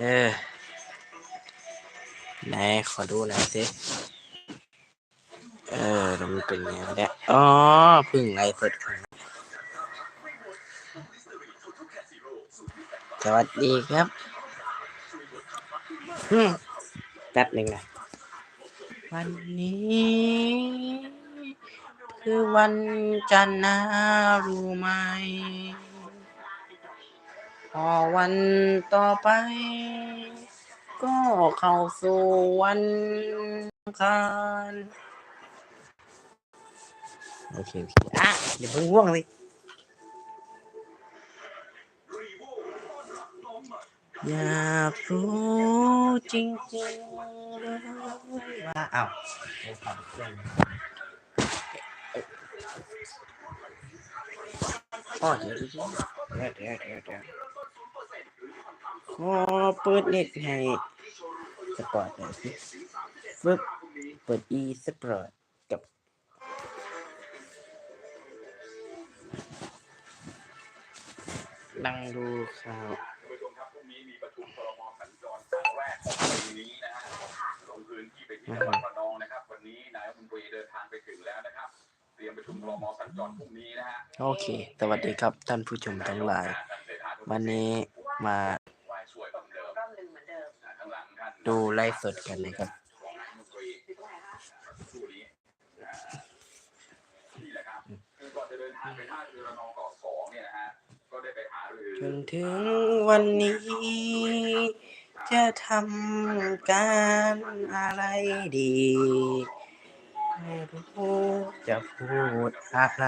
เออไหนขอดูหน่อยสิเออแล้วมันเป็นยังไงวะเนี่ยอ๋อพึ่งไลฟ์สดครั้งสวัสดีครับแป๊บหนึ่งนะวันนี้ คือวันจันทร์นะรู้ไหม พอวันต่อไป ก็เข้าสู่วันอังคารโอเคโอเคอะเดี๋ยวเพิ่งง่วงเลยอยากรู้จริงๆเลยว่าอ้าวไปฟังเพื่อนอ๋อเดี๋ยวเดี๋ยวเดี๋ยวเดี๋ยว อเปิดเน็ตให้สปอร์ตหน่อยสิฟึบเปิด e สปอร์ตกับนั่งดูข่าวคุณผู้ชมครับพรุ่งนี้มีประชุมครมสัญจรครั้งแรกของปีนี้นะฮะลงพื้นที่ไปที่จังหวัดระนองนะครับ วันนี้นายรัฐมนตรีเดินทางไปถึงแล้วนะครับ เตรียมประชุมครมสัญจรพรุ่งนี้นะฮะโอเค สวัสดีครับท่านผู้ชมทั้งหลาย วันนี้มา ดูไลฟ์สดกันนะครับรองนายกรัฐมนตรีอยู่ตรงไหนคะผู้นี้อ่านี่แหละครับคือก่อนจะเดินทางไปท่าเรือระนองเกาะสองเนี่ยนะฮะก็ได้ไปหารือจนถึงวันนี้ จะทำการอะไรดีไม่รู้จะพูดอะไร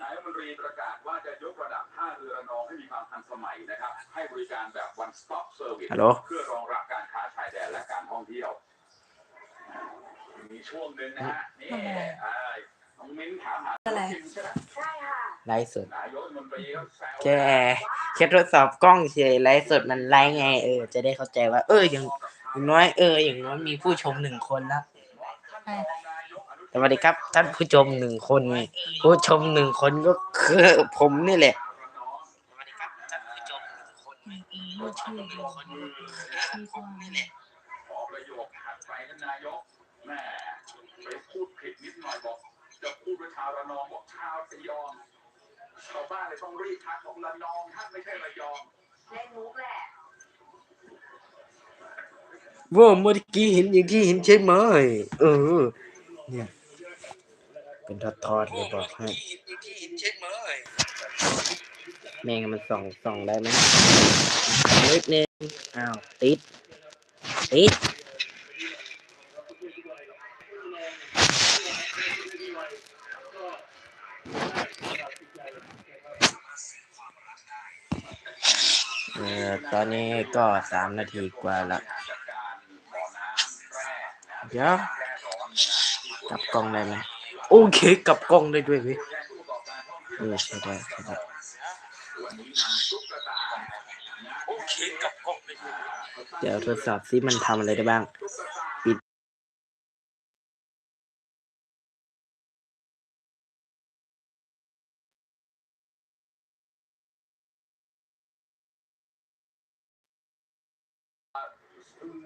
นายรัฐมนตรีประกาศว่าจะยกระดับท่าเรือระนองให้มีความทันสมัยนะครับ ให้บริการแบบ one stop service ฮัลโหลเพื่อรองรับการค้าชายแดนและการท่องเที่ยว มีช่วงหนึ่งนะฮะ นี่อ่าน้องมิ้นถามหาอะไรจริงใช่ไหมใช่ค่ะไลฟ์สดนายกรัฐมนตรีก็แซวแค่แค่ทดสอบกล้องเฉยไลฟ์สดมันไลฟ์ไงเออ จะได้เข้าใจว่า เอออย่างอย่างน้อยเอออย่างน้อยมีผู้ชมหนึ่งคนแล้วสวัสดีครับ ท่านผู้ชมหนึ่งคน ผู้ชมหนึ่งคนก็คือผมนี่แหละ สวัสดีครับท่านผู้ชมหนึ่งคน ผู้ชมหนึ่งคนคือผมนี่แหละขอประโยคถัดไปท่านนายกแม่ไปพูดผิดนิดหน่อยบอก จะพูดว่าชาวระนองบอกชาวระยองชาวบ้านเลยต้องรีบทักของระนองท่านไม่ใช่ระยองเล่นมุกแหละว่าเมื่อกี้เห็นอย่างที่เห็นใช่ไหมเออ เนี่ย เป็นทอดทอดๆเลยบอกให้ แม่งมันส่องส่องได้ไหมนิดนึงอ้าวติด ติดเออตอนนี้ก็สามนาทีกว่าละจัดการบ่อน้ำแร่นะเดี๋ยวแร่ร้อนนะกลับกล้องได้ไหมโอเคกลับกล้องได้ด้วยเว้ยเออใช่ได้ใช่ได้ โอเคกลับกล้องได้ด้วยเดี๋ยวทดสอบซิมันทำอะไรได้บ้าง ปิด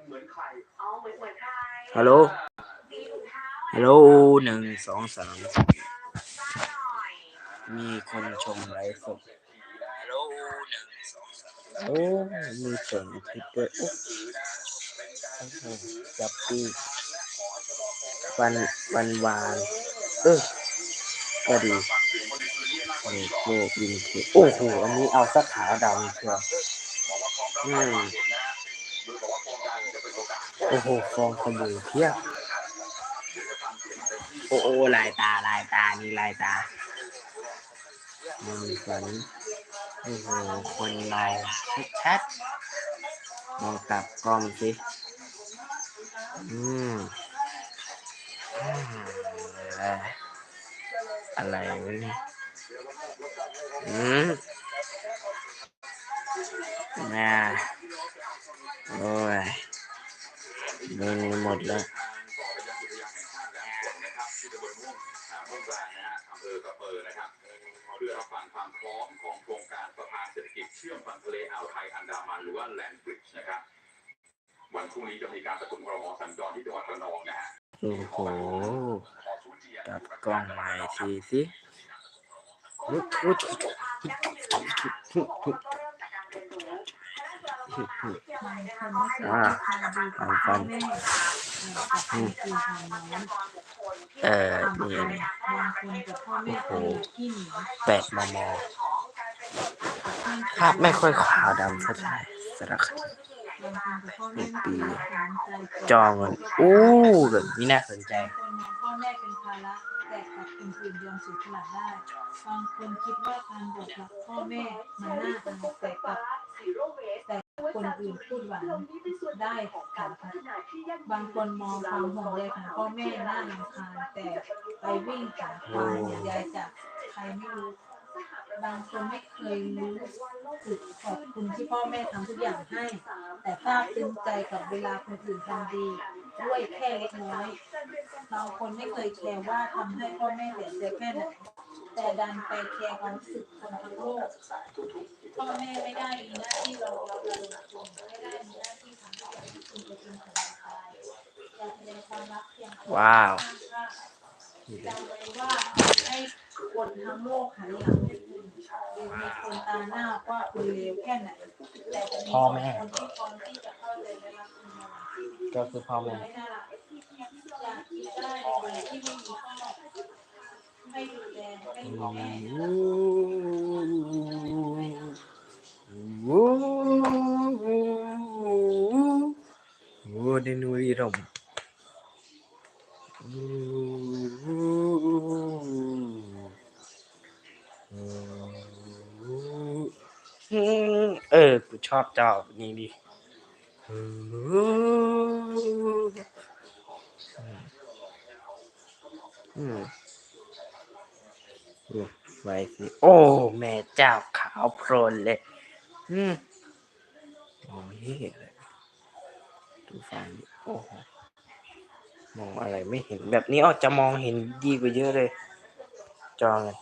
เหมือนใครอ๋อเหมือนเหมือนไทยฮัลโหลมีถุงเท้าฮัลโหลหนึ่งสองสามซ่าหน่อยมีคนชมไลฟ์สด โอ้มีเสียงคลิปด้วยโอ้โอ้โหจับปีวันวันวาน เออก็ดีโอ้โหวินเทจโอ้โหอันนี้เอาสักขาวดำเชียวอืมโอ้โหฟองสบู่เพียบโอ้โอ้ลายตาลายตานี่ลายตามันฝัน โอ้โหคนเราชัดๆมองกลับกล้องสิอืมอืมอะไรอะไรวะนี่อืมน่าโอ้ยมึนหมดแล้ว โอ้โหขอสูญเสียกลับกล้องใหม่ทีสิอ่าเอาฟันเออนี่อันนี้บางคนกับพ่อแม่ก็มีขี้หแปดมมภาพไม่ค่อยขาวดำสักเท่าไหร่สารคดี บางคนกับพ่อแม่ไม่มีจจอเงินอู้แบบนี้น่าสนใจคนมองพ่อแม่เป็นภาระแต่กับคนอื่นยังสียสละได้บางคนคิดว่าการบอกรักพ่อแม่มันน่าอายแต่กับแต่คนอื่นพูดหวานได้ค่ะบางคนมองความห่วงใยของพ่อแม่น่ารำคาญแต่ไปวิ่งหาความห่วงใยจากใครไม่รู้ บางคนไม่เคยรู้สึกขอบคุณที่พ่อแม่ทำทุกอย่างให้ แต่ซาบซึ้งใจกับเวลาคนอื่นทำดี ด้วยแค่เล็กน้อยเราคนไม่เคยแคร์ว่าทำให้พ่อแม่เสียใจแค่ไหนแต่ดันไปแคร์ความรู้สึกคนทั้งโลกพ่อแม่ไม่ได้มีหน้าที่เราเราเราคุณไม่ได้มีหน้าที่ทำให้คุณเป็นคนของเรอยากแสดงความรักเพียงว้าว จำไว้ว่าให้คนทั้งโลกหันหลังให้คุณหรือมีคนตาหน้าว่าคุณเลวแค่ไหน แต่จะมีพ่อแม่คนที่พร้อมที่จะเข้าใจและรักคุณก็คือพ่อแม่ไม่น่ารักอยาคิดได้เลยที่ไม่มีพ่อไม่ดูแลไม่มีแม่โอ้โหเดนูรีรม เออ กูชอบเจอบนี้ดิอืมอืมไว้สิ โอ้ แม่เจ้าขาวโพลนเลย อืมมองไม่เลยดูฟังดิโอ้ มองอะไรไม่เห็นแบบนี้อ๋อจะมองเห็นดีกว่าเยอะเลย จอเงิน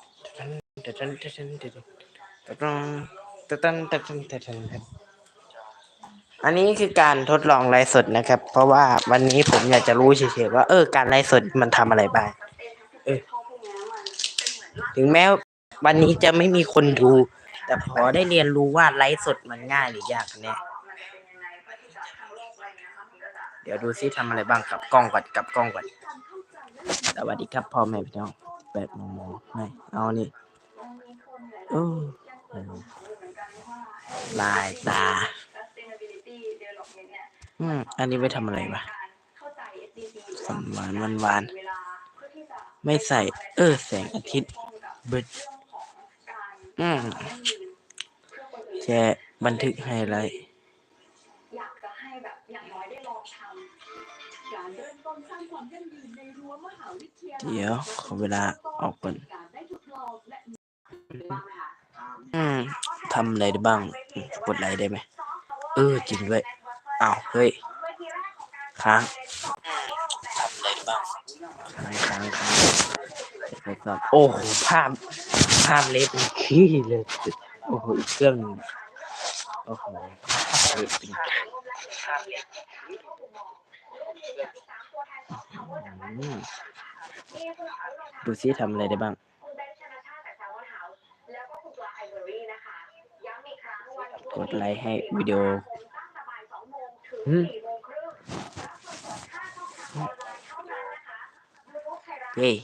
ตัตันตัตันตัตันตัตันตัตันตัตันตัตันครับอันนี้คือการทดลองไลฟ์สดนะครับ เพราะว่าวันนี้ผมอยากจะรู้เฉยๆว่าเออการไลฟ์สดมันทำอะไรบ้างเออถึงแม้วันนี้จะไม่มีคนดู แต่พอได้เรียนรู้ว่าไลฟ์สดมันง่ายหรือยากเนี่ย ดี๋ยวดูซิทำอะไรบ้างกับกล้องก่อนกับกล้องก่อนสวัสดีครับพ่อแม่พี่น้องแปดโมงโมงไม่เอานี่โอ้ลายตาอืมอันนี้ไว้ทำอะไรวะสมหวานวันวานไม่ใส่ เออ แสงอาทิตย์บิดอืมแชร์บันทึกไฮไลท์ ดี๋ยวขอเวลาออกก่อนการได้ทดลองและบ้างไหมคะอืมทำอะไรได้บ้างอืมกดไลค์ได้ไหมเออจริงด้วยอ้าวเฮ้ยค้างทำอะไรบ้างค้างค้างค้างเดี๋ยวทดสอบโอ้โหภาพภาพเล็บเป็นขี้เลยโอ้โหอีกเครื่องหนึ่งโอ้โหภาพเล็บเป็นอืม ดูซิทำอะไรได้บ้าง กดไลค์ให้วิดีโอเฮ้ย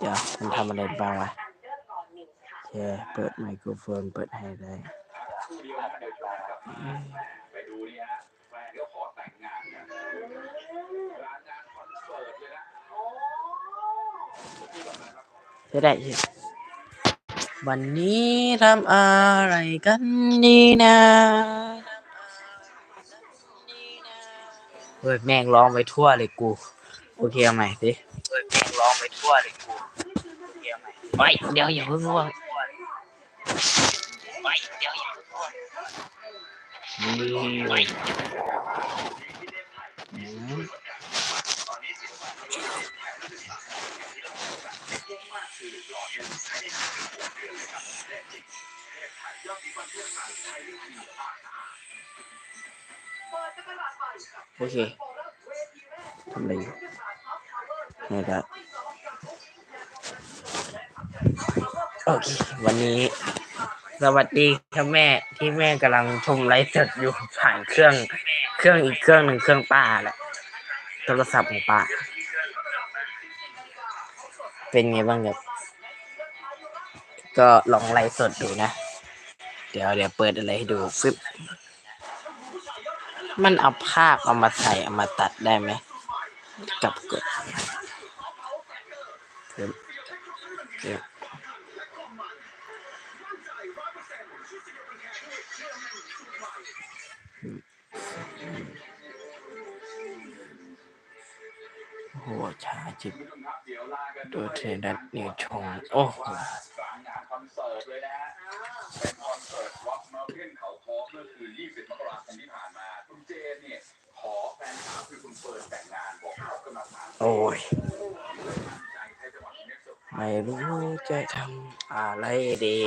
เดี๋ยวมันทำอะไรบ้างวะเช่เปิดไมโครโฟน เปิดให้ได้ไปดูนี่ฮะ จะได้ใช่วันนี้ทำอะไรกันดีนะเฮ้ยแม่งร้องไปทั่วเลยกู โอเคเอาใหม่สิเฮ้ยแม่งร้องไปทั่วเลยกูโอเคเอาใหม่ไปเดี๋ยวอย่าเพิ่งร่วงไปเดี๋ยวอย่าเพิ่งร่วงนี่อืม โอเคทำอะไรอยู่ไม่ได้โอเค วันนี้ สวัสดีครับแม่ที่แม่กำลังชมไลฟ์สดอยู่ผ่านเครื่อง เครื่องอีกเครื่องหนึ่งเครื่องป้าแหละโทรศัพท์ของป้า เป็นไงบ้างครับ ก็ลองไลฟ์สดดูนะ เดี๋ยวเดี๋ยวเปิดอะไรให้ดูฟึบมันเอาภาพเอามาใส่เอามาตัดได้ไหมกับกดโอ้โหช้าจิบเดี๋ยวเดัตนิวโหกลางงานคอนเสิร์ ตัวเทดัตนิชง โอ้โอ้ย ไม่รู้จะทำอะไรดี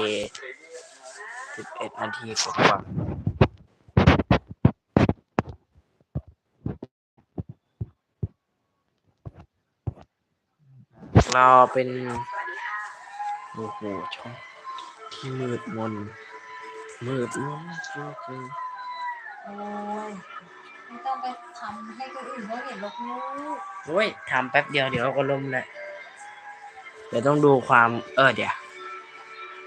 11 นาทีกว่า เราเป็นโอ้โหช่องที่มืดมน มืดมนจริงโอ้ยไม่ต้องไปทำให้คนอื่นเขาเห็นหรอกลูกๆโอ้ยทำแป๊บเดียวเดี๋ยวก็ล่มแหละเดี๋ยวต้องดูความเออเดี๋ยว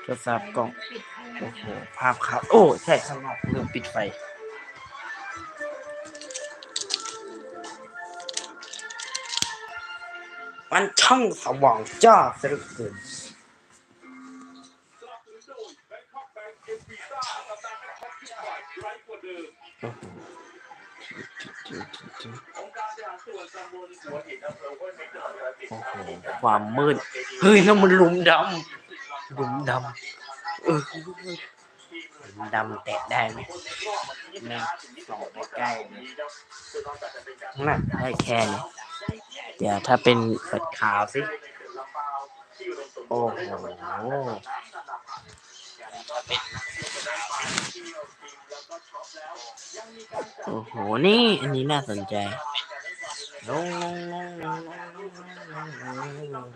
โทรศัพท์กล่อง ปิดให้ โอ้โห ภาพขาวโอ้ ใช่ข้างนอกลืมปิดไฟ มันช่างสว่างจ้าสียเกิโอ้โหความมืด เฮ้ยนั่นมันหลุมดำหลุมดำเออหลุมดำแตะได้ไหมนี่นส่องใกล้ๆนั่นได้แค่นี้ เดี๋ยวถ้าเป็นเปิดข่าวสิ โอ้โหโอ้โห นี่ อันนี้น่าสนใจลงลงลงลงลง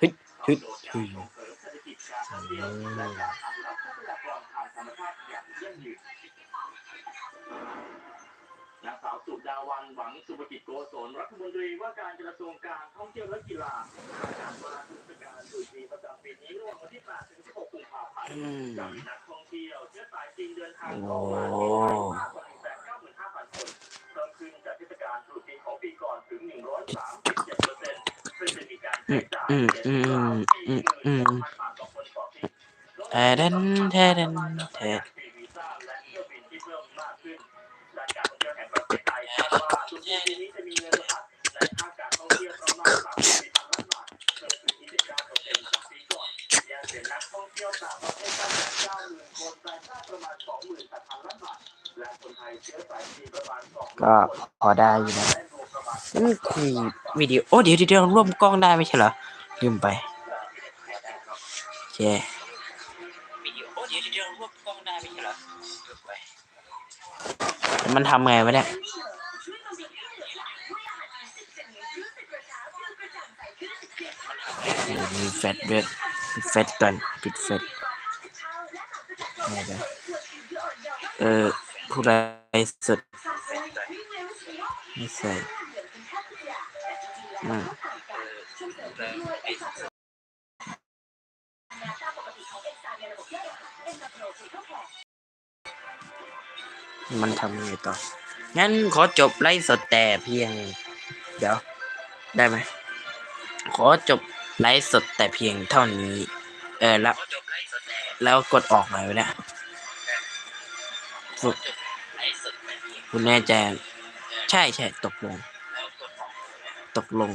ฮึดฮึดฮึด นางสาวสุดาวันหวังสุภกิจโกศลรัฐมนตรีว่าการกระทรวงการท่องเที่ยวและกีฬาประกาศว่าเทศกาลตรุษจีประจำปีนี้ระหว่างวันที่8ถึง16กุมภาพันธ์จะมีนักท่องเที่ยวเชื้อสายจีนเดินทางเข้ามาที่ไทยมากกว่า195,000คนเพิ่มขึ้นจากเทศกาลตรุษจีนของปีก่อนถึง 137เปอร์เซ็นต์ซึ่งจะมีการใช้จ่ายอืมอืมอืมอืมอืมบาทต่นต่อปี แทนแทนแทก็พอได้อยู่นะคุยวิดีโอเดี๋ยวเดี๋ยวร่วมกล้องได้ไม่ใช่เหรอ ลืมไปโอเค มันทำไงวะเนี่ยมีแฟตด้วยปิดแฟตก่อนปิดแฟตไม่ได้เออผู้ไรสุดไม่ใส่อืม มันทำยังไงต่อ งั้นขอจบไลฟ์สดแต่เพียง เดี๋ยว ได้ไหม ขอจบไลฟ์สดแต่เพียงเท่านี้ เออแล้วแล้วกดออกหน่อยวะเนี่ยฝึกคุณแน่ใจ ใช่ใช่ตกลง ตกลง